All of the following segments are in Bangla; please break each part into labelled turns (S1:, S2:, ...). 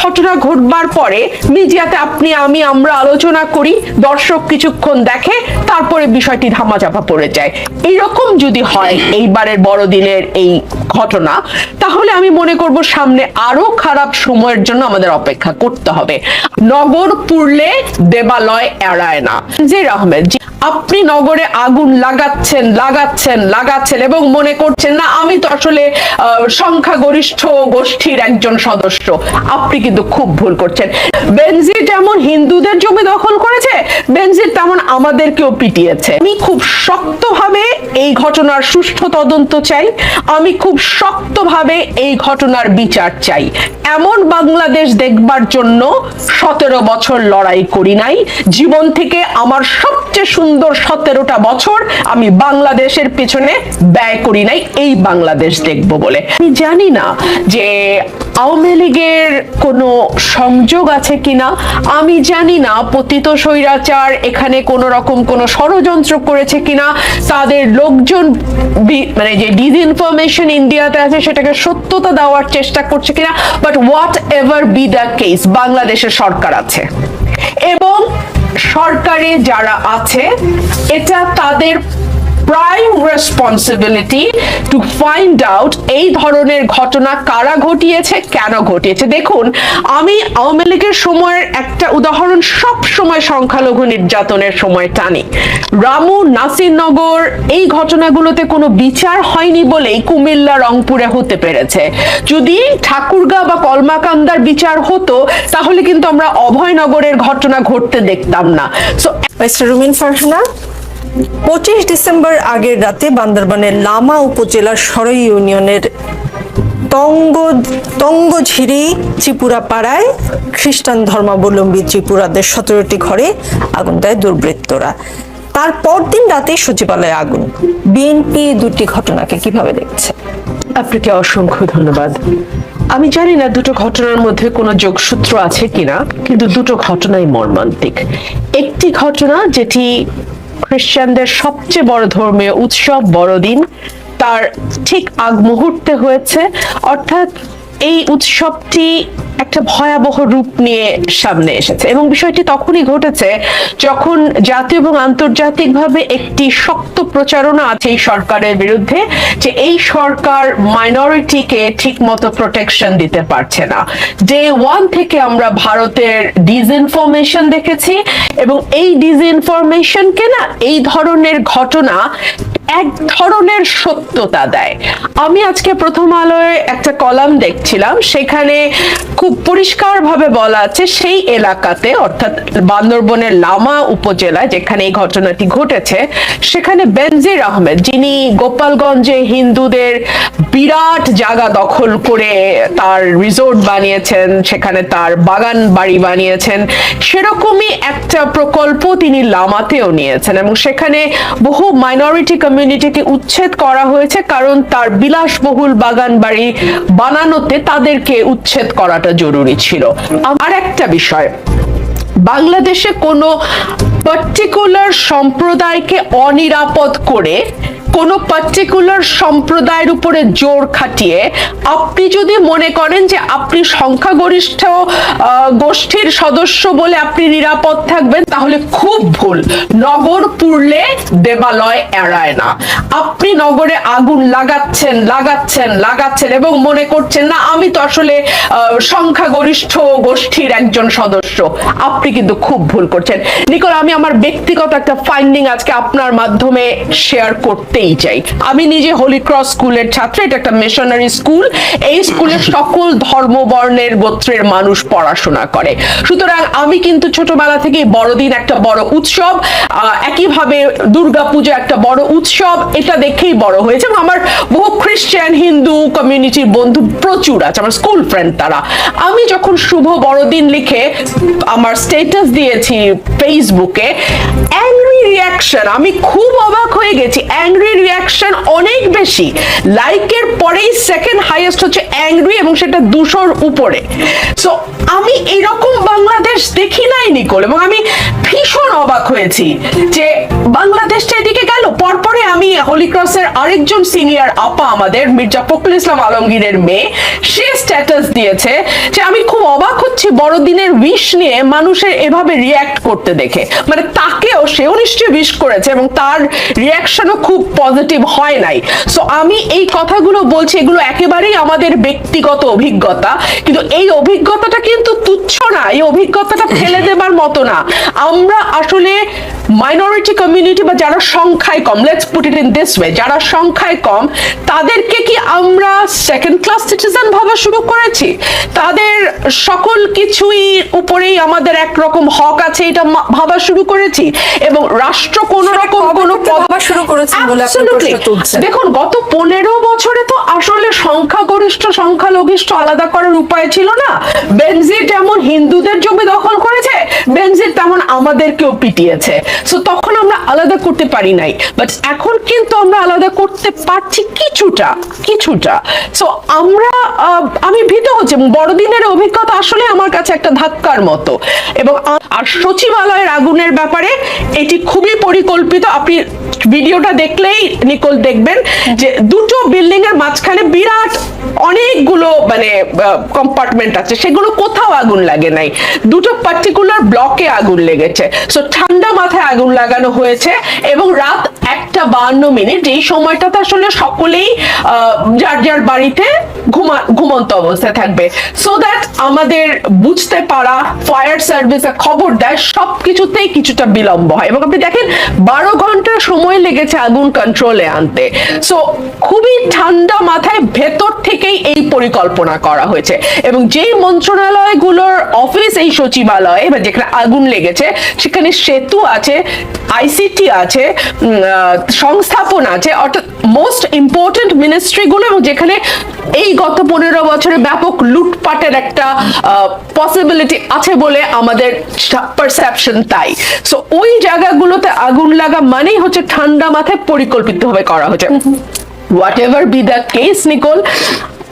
S1: ঘটনা ঘটবার পরে মিডিয়াতে আপনি, আমি, আমরা আলোচনা করি, দর্শক কিছুক্ষণ দেখে তারপরে বিষয়টি ধামাচাপা পড়ে যায়। এইরকম যদি হয় এইবারের বড়দিনের এই ঘটনা, তাহলে আমি মনে করব সামনে আরও খারাপ সময়ের জন্য আমাদের অপেক্ষা করতে হবে। নগর পুরলে দেবালয় এড়ায় না। যে আহমেদ আপনি নগরে আগুন লাগাচ্ছেন লাগাচ্ছেন লাগাচ্ছেন এবং মনে করছেন, না, আমি তো আসলে সংখ্যাগরিষ্ঠ গোষ্ঠীর একজন সদস্য। আপনি কিন্তু খুব ভুল করছেন। বেনজির যেমন হিন্দুদের জমি দখল করেছে বেনজির তেমন আমাদেরকেও পিটিয়েছে। আমি খুব শক্তভাবে এই ঘটনার সুষ্ঠু তদন্ত চাই। আমি খুব শক্তভাবে এই ঘটনার বিচার চাই। এমন বাংলাদেশ দেখবার জন্য সতেরো বছর লড়াই করি নাই। জীবন থেকে আমার সবচেয়ে সুন্দর সতেরোটা বছর আমি বাংলাদেশের পেছনে ব্যয় করি নাই, এই বাংলাদেশ দেখব বলে। আমি জানি না যে আওয়ামী লীগের কোনো সংযোগ আছে কিনা। আমি জানি না পতিত স্বৈরাচার এখানে কোনো রকম কোনো ষড়যন্ত্র করেছে কিনা। তাদের লোকজন মানে যে ডিসইনফরমেশন ইন্ডিয়াতে আছে, সেটাকে সত্যতা দেওয়ার চেষ্টা করছে কিনা। But whatever be the case বাংলাদেশের সরকার আছে। এবং সরকারে যারা আছে এটা তাদের prime responsibility to find out এই ধরনের ঘটনা কারা ঘটিয়েছে, কেন ঘটিয়েছে। দেখুন, আমি আওয়ামী লীগের সময়ের একটা উদাহরণ সব সময় সংখ্যালঘু নির্যাতনের সময় টানি। রামু নাসিরনগর, এই ঘটনাগুলোতে কোনো বিচার হয়নি বলেই কুমিল্লা, রংপুরে হতে পেরেছে। যদি ঠাকুরগা বা কলমাকান্দার বিচার হতো, তাহলে কিন্তু আমরা অভয়নগরের ঘটনা ঘটতে দেখতাম না। সো
S2: মিস্টার রুমিন ফারহানা পঁচিশ ডিসেম্বর আগের রাতে বান্দরবানের লামা উপজেলার সরই ইউনিয়নের তঙ্গ তঙ্গঝিরি ত্রিপুরা পাড়ায় খ্রিস্টান ধর্মাবলম্বী ত্রিপুরাদের সতেরোটি ঘরে আগুন দেয় দুর্বৃত্তরা। তার পরদিন রাতে সচিবালয়ে আগুন। বিএনপি দুটি ঘটনাকে কীভাবে দেখছে?
S1: আপনাকে অসংখ্য ধন্যবাদ। আমি জানি না দুটো ঘটনার মধ্যে কোনো যোগসূত্র আছে কিনা, কিন্তু দুটো ঘটনাই মর্মান্তিক। একটি ঘটনা যেটি খ্রিস্টানদের সবচেয়ে বড় ধর্মীয় উৎসব বড়দিন। তার ঠিক আগ মুহূর্তে হয়েছে অর্থাৎ এই উৎসবটি একটা ভয়াবহ রূপ নিয়ে সামনে এসেছে এবং বিষয়টি তখনই ঘটেছে যখন জাতীয় এবং আন্তর্জাতিকভাবে একটি শক্ত প্রচারণা আছে এই সরকারের বিরুদ্ধে যে এই সরকার মাইনরিটিকে ঠিক মতো প্রোটেকশন দিতে পারছে না। ডে ওয়ান থেকে আমরা ভারতের ডিসইনফরমেশন দেখেছি এবং এই ডিসইনফরমেশনকে না এই ধরনের ঘটনা এক ধরনের সত্যতা দেয়। আমি আজকে প্রথম আলোয় একটা কলাম দেখছিলাম, সেখানে খুব পরিষ্কারভাবে বলা আছে সেই এলাকাতে, অর্থাৎ বান্দরবনের লামা উপজেলায় যেখানে এই ঘটনাটি ঘটেছে, সেখানে বেনজির আহমেদ, যিনি গোপালগঞ্জে হিন্দুদের বিরাট জায়গা দখল করে তার রিসোর্ট বানিয়েছেন, সেখানে তার বাগান বাড়ি বানিয়েছেন, সেরকমই একটা প্রকল্প তিনি লামাতেও নিয়েছেন এবং সেখানে বহু মাইনরিটি কমিউনিটিকে উচ্ছেদ করা হয়েছে কারণ তার বিলাসবহুল বাগান বাড়ি বানানোতে তাদেরকে উচ্ছেদ করাটা জরুরি ছিল। আর একটা বিষয় বাংলাদেশে কোনো পার্টিকুলার সম্প্রদায়কে অনিরাপদ করে কোনো পার্টিকুলার সম্প্রদায়ের উপরে জোর খাটিয়ে, আপনি যদি মনে করেন যে আপনি সংখ্যাগরিষ্ঠ গোষ্ঠীর সদস্য বলে আপনি নিরাপদ থাকবেন, তাহলে খুব ভুল। নগর পুরলে দেবালয় এড়ায় না। আপনি নগরে আগুন লাগাচ্ছেন লাগাচ্ছেন লাগাচ্ছেন এবং মনে করছেন, না, আমি তো আসলে সংখ্যাগরিষ্ঠ গোষ্ঠীর একজন সদস্য। আপনি কিন্তু খুব ভুল করছেন। নিকল, আমি আমার ব্যক্তিগত একটা ফাইন্ডিং আজকে আপনার মাধ্যমে শেয়ার করতেই চাই আমি নিজে হোলি ক্রস স্কুলের ছাত্র, এটা একটা মিশনারি স্কুল এই স্কুলে সকল ধর্ম বর্ণের গোত্রের মানুষ পড়াশোনা করে। সুতরাং আমি কিন্তু ছোটবেলা থেকে বড়দিন একটা বড় উৎসব একইভাবে দুর্গাপূজা একটা বড় উৎসব, এটা দেখেই বড় হয়েছে। এবং আমার বহু খ্রিস্টান হিন্দু কমিউনিটির বন্ধু প্রচুর আছে, আমার স্কুল ফ্রেন্ড তারা। আমি যখন শুভ বড়দিন লিখে আমার স্টেটাস দিয়েছি ফেসবুকে অ্যাংরি রিয়াকশন আমি খুব অবাক হয়ে গেছি। অ্যাংরি রিয়াকশন অনেক বেশি। লাইকের পরেই সেকেন্ড হাইয়েস্ট হচ্ছে অ্যাংরি এবং সেটা দুশোর উপরে। সো আমি এরকম বাংলাদেশ দেখি নাই নিকোল এবং আমি ভীষণ অবাক হয়েছি যে বাংলাদেশটা এদিকে গেল। পরপরে আমি হোলি ক্রসের আরেকজন সিনিয়র আপা আমাদের, মির্জা ফখরুল ইসলাম আলমগীরের মেয়ে, সে স্ট্যাটাস দিয়েছে যে আমি খুব অবাক হচ্ছি বড়দিনের উইশ নিয়ে মানুষের এভাবে রিয়্যাক্ট করতে দেখে। মানে তাকেও সেও নিশ্চয়ই উইশ করেছে এবং তার রিয়াকশনও খুব পজিটিভ হয় নাই। সো আমি এই কথাগুলো বলছি, এগুলো একেবারেই আমাদের ব্যক্তিগত অভিজ্ঞতা, কিন্তু এই অভিজ্ঞতাটা কিন্তু তুচ্ছ না, এই অভিজ্ঞতাটা ফেলে দেবার মতো না। আমরা আসলে মাইনরিটি কমিউনিটি বা যারা সংখ্যায় কম let's put it in this way যারা সংখ্যায় কম তাদেরকে কি আমরা সেকেন্ড ক্লাস সিটিজেন ভাবা শুরু করেছি? তাদের সকল কিছুই উপরেই আমাদের একরকম হক আছে এটা ভাবা শুরু করেছি। এবং রাষ্ট্র কোন রকম কোন
S2: ভাবা শুরু করেছে?
S1: দেখুন গত পনেরো বছরে তো আসলে সংখ্যাগরিষ্ঠ সংখ্যালঘিষ্ঠ আলাদা করার উপায় ছিল না। বেনজির যেমন হিন্দুদের জমি দখল করেছে বেনজির তেমন আমাদেরকেও পিটিয়েছে। সো তখন আমরা আলাদা করতে পারি নাই। বাট এখন কিন্তু আমরা আলাদা করতে পারছি কিছুটা কিছুটা। সো আমরা আমি ভীত হচ্ছে। বড়দিনের অভিজ্ঞতা আসলে আমার কাছে একটা ধাক্কার মতো। এবং আর সচিবালয়ের আগুনের ব্যাপারে এটি খুবই পরিকল্পিত। আপনি ভিডিওটা দেখলেই নিকোল দেখবেন যে দুটো বিল্ডিং এর মাঝখানে বিরাট অনেকগুলো মানে কম্পার্টমেন্ট আছে। সেগুলো কোথাও আগুন লাগে নাই। দুটো পার্টিকুলার ব্লকে আগুন লেগেছে। সো ঠান্ডা মাথায় আগুন লাগানো হয়েছে এবং রাত একটা বান্ন মিনিট। এই সময়টাতে আসলে সকলেই যার যার বাড়িতে ঘুমা, ঘুমন্ত অবস্থায় থাকবে। সো দ্যাট আমাদের বুঝতে পারা ফায়ার সার্ভিসে খবর দেয় সব কিছুতেই কিছুটা বিলম্ব হয়। এবং আপনি দেখেন, বারো ঘণ্টা সময় লেগেছে আগুন কন্ট্রোলে আনতে। সো খুবই ঠান্ডা মাথায় ভেতর থেকেই এই পরিকল্পনা করা হয়েছে। এবং যেই মন্ত্রণালয়গুলোর অফিস এই সচিবালয়ে, বা যেখানে আগুন লেগেছে, সেখানে সেতু আছে আইসিটি আছে সংস্থাপন আছে, অর্থাৎ মোস্ট ইম্পর্টেন্ট মিনিস্ট্রিগুলো এবং যেখানে এই গত পনেরো বছরে ব্যাপক লুটপাটের একটা পসিবিলিটি আছে বলে আমাদের পারসেপশন তাই। সো ওই জায়গাগুলোতে আগুন লাগা মানেই হচ্ছে ঠান্ডা মাথায় পরিকল্পিতভাবে করা হচ্ছে। Whatever be the case নিকোল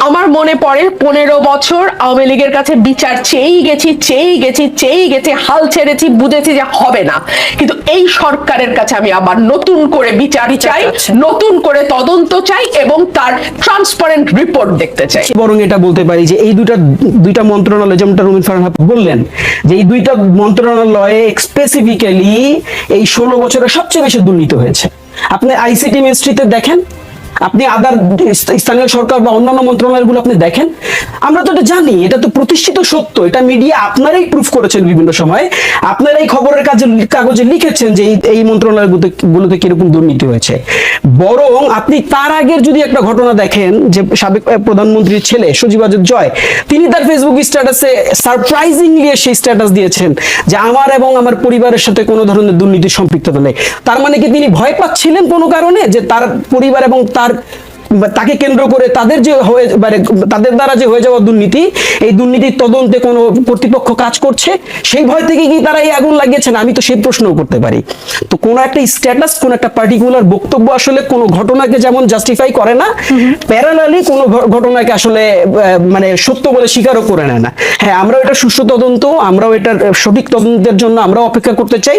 S1: আমার মনে পড়ে পনেরো বছর আওয়ামী লীগের কাছে বিচার চেয়েই গেছি চেয়েই গেছি চেয়েই গেছি হাল ছেড়েছি বুঝেছি যে হবে না। কিন্তু এই সরকারের কাছে আমি আবার নতুন করে বিচার চাই নতুন করে তদন্ত চাই এবং তার ট্রান্সপারেন্ট রিপোর্ট দেখতে চাই।
S3: বরং এটা বলতে পারি যে এই দুইটা দুইটা মন্ত্রণালয় যেমনটা রুমিন ফারহান বললেন যে এই দুইটা মন্ত্রণালয়ে স্পেসিফিক্যালি এই ষোলো বছরে সবচেয়ে বেশি দুর্নীতি হয়েছে। আপনি আইসিটি মিনিস্ট্রিতে দেখেন আপনি আদার স্থানীয় সরকার বা অন্যান্য মন্ত্রণালয়গুলো আপনি দেখেন, আমরা তো এটা জানি, এটা তো প্রতিষ্ঠিত সত্য, এটা মিডিয়া আপনারাই প্রুফ করেছেন বিভিন্ন সময়। আপনারা এই খবরের কাজে, কাগজে লিখেছেন যে এই- মন্ত্রণালয়গুলোতে, গুলোতে কীরকম দুর্নীতি হয়েছে। বরং আপনি তার আগের যদি একটা ঘটনা দেখেন, যে সাবেক প্রধানমন্ত্রীর ছেলে সজীবাজুর জয়, তিনি তার ফেসবুক স্ট্যাটাসে সারপ্রাইজিংলি সেই স্ট্যাটাস দিয়েছেন যে আমার এবং আমার পরিবারের সাথে কোনো ধরনের দুর্নীতি সম্পৃক্ততা নেই। তার মানে কি তিনি ভয় পাচ্ছিলেন কোনো কারণে? যে তার পরিবার এবং তার বা তাকে কেন্দ্র করে তাদের যে হয়ে মানে তাদের দ্বারা যে হয়ে যাওয়া দুর্নীতি, এই দুর্নীতির তদন্তে কোনো কর্তৃপক্ষ কাজ করছে? সেই ভয় থেকে কি তারা এই আগুন লাগিয়েছেন? আমি তো সেই প্রশ্নও করতে পারি। তো কোনো একটা স্ট্যাটাস, কোন একটা পার্টিকুলার বক্তব্য আসলে কোনো ঘটনাকে যেমন জাস্টিফাই করে না প্যারালালি কোনো ঘটনাকে আসলে মানে সত্য বলে স্বীকারও করে নেয় না। হ্যাঁ আমরাও এটা সুষ্ঠু তদন্ত, আমরাও এটার সঠিক তদন্তের জন্য আমরাও অপেক্ষা করতে চাই।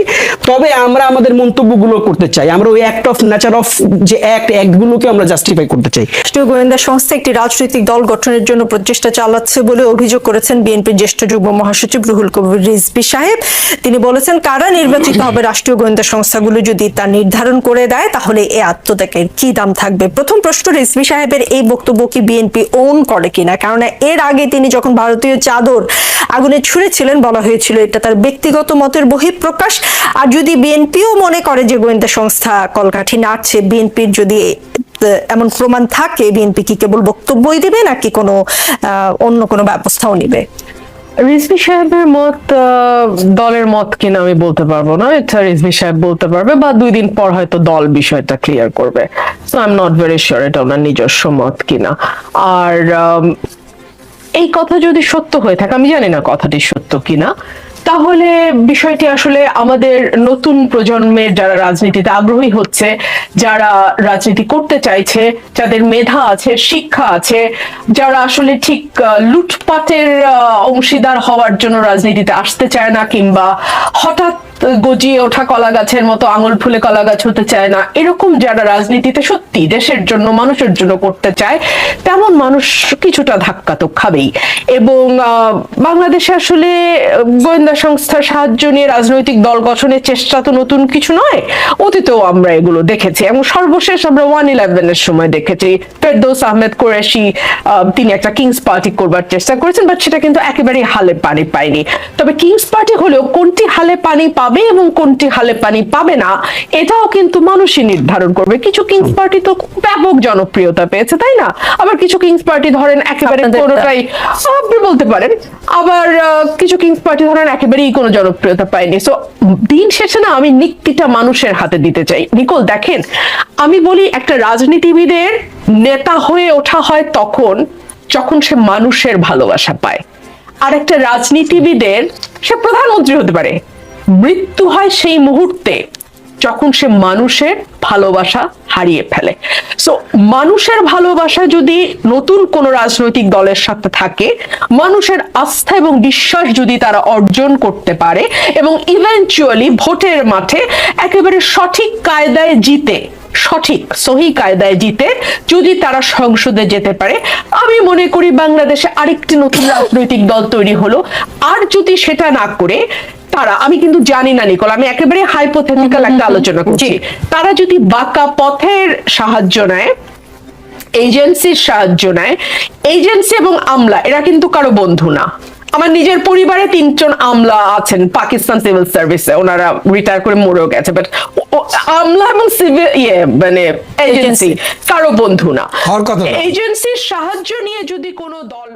S3: তবে আমরা আমাদের মন্তব্যগুলো করতে চাই। আমরা ওই অ্যাক্ট অফ নেচার অফ যে অ্যাক্ট অ্যাক্টগুলোকে আমরা জাস্টিফাই করতে চাই।
S2: রাষ্ট্রীয় গোয়েন্দা সংস্থা একটি রাজনৈতিক দল গঠনের জন্য প্রচেষ্টা চালাচ্ছে বলে অভিযোগ করেছেন বিএনপির জ্যেষ্ঠ যুগ্ম মহাসচিব রুহুল কবির রিজভি সাহেব। তিনি বলেছেন, কারা নির্বাচিত হবে রাষ্ট্রীয় গোয়েন্দা সংস্থাগুলো যদি তা নির্ধারণ করে দেয়, তাহলে এই আত্মত্যাগের কি দাম থাকবে? প্রথম প্রশ্ন, রিজভি সাহেবের এই বক্তব্য কি বিএনপি ওন করে কিনা? কারণ এর আগে তিনি যখন ভারতীয় চাদর আগুনে ছুঁড়েছিলেন বলা হয়েছিল, এটা তার ব্যক্তিগত মতের বহিঃপ্রকাশ। আর যদি বিএনপিও মনে করে যে গোয়েন্দা সংস্থা কলকাঠি নাড়ছে, বিএনপির যদি এমন প্রমাণ থাকে, বিএনপি কি কেবল বক্তব্যই দিবে নাকি কোনো অন্য কোনো ব্যবস্থাও নিবে?
S1: রিজভি সাহেবের মত দলের মত কিনা আমি বলতে পারব না। এটা রিজভি সাহেব বলতে পারবে বা দুই দিন পর হয়তো দল বিষয়টা ক্লিয়ার করবে। So I am not very sure এটা ওনার নিজস্ব মত কিনা। আর এই কথা যদি সত্য হয়ে থাকে, আমি জানি না কথাটি সত্য কিনা। তাহলে বিষয়টি আসলে আমাদের নতুন প্রজন্মের যারা রাজনীতিতে আগ্রহী হচ্ছে, যারা রাজনীতি করতে চাইছে, যাদের মেধা আছে, শিক্ষা আছে, যারা আসলে ঠিক লুটপাটের অংশীদার হওয়ার জন্য রাজনীতিতে আসতে চায় না কিংবা হঠাৎ গজিয়ে ওঠা কলা গাছের মতো আঙুল ফুলে কলা গাছ হতে চায় না। এরকম যারা রাজনীতিতে সত্যি দেশের জন্য, মানুষের জন্য করতে চায়, তেমন মানুষ কিছুটা ধাক্কা তো খাবেই। এবং বাংলাদেশে আসলে গোয়েন্দা সংস্থার সাহায্য নিয়ে রাজনৈতিক দল গঠনের চেষ্টা তো নতুন কিছু নয়। অতীতেও আমরা এগুলো দেখেছি। এবং সর্বশেষ আমরা ওয়ান ইলেভেনের সময় দেখেছি। ফেরদৌস আহমেদ কোরেশি তিনি একটা কিংস পার্টি করবার চেষ্টা করেছেন, বাট সেটা কিন্তু একেবারেই হালে পানি পায়নি। তবে কিংস পার্টি হলেও কোনটি হালে পানি পাবে এবং কোনটি হালে পানি পাবে না এটাও কিন্তু মানুষই নির্ধারণ করবে। কিছু কিংস পার্টি তো ব্যাপক জনপ্রিয়তা পেয়েছে তাই না? আবার কিছু কিংস পার্টি ধরেন একেবারে? কোনোটাই আপনি বলতে পারেন আবার কিছু কিংস পার্টি ধরেন একেবারেই কোনো জনপ্রিয়তা পায়নি। সো দিন শেষে না আমি নিক্তিটা মানুষের হাতে দিতে চাই। নিকোল দেখেন আমি বলি একটা রাজনীতিবিদের নেতা হয়ে ওঠা হয় তখন যখন সে মানুষের ভালোবাসা পায়। আর একটা রাজনীতিবিদের সে প্রধানমন্ত্রী হতে পারে। মৃত্যু হয় সেই মুহূর্তে, যখন সে মানুষের ভালোবাসা হারিয়ে ফেলে। সো মানুষের ভালোবাসা যদি নতুন কোন রাজনৈতিক দলের সাথে থাকে, মানুষের আস্থা এবং বিশ্বাস যদি তারা অর্জন করতে পারে এবং ইভেনচুয়ালি ভোটের মাঠে একেবারে সঠিক কায়দায় জিতে, সঠিক সহি কায়দায় জিতে যদি তারা সংসদে যেতে পারে, আমি মনে করি বাংলাদেশে আরেকটি নতুন রাজনৈতিক দল তৈরি হলো। আর যদি সেটা না করে তারা আমি কিন্তু জানি না নিকল আমি একেবারে হাইপোথেটিক্যাল একটা আলোচনা করছি। তারা যদি বাঁকা পথের সাহায্য নেয় এজেন্সির সাহায্য নেয় এজেন্সি এবং আমলা এরা কিন্তু কারও বন্ধু না। আমার নিজের পরিবারে তিনজন আমলা আছেন পাকিস্তান সিভিল সার্ভিসে ওনারা রিটায়ার করে মরেও গেছে বাট আমলা এবং সিভিল ইয়ে মানে এজেন্সি কারও বন্ধু না।
S4: না।
S1: এজেন্সির সাহায্য নিয়ে যদি কোনো দল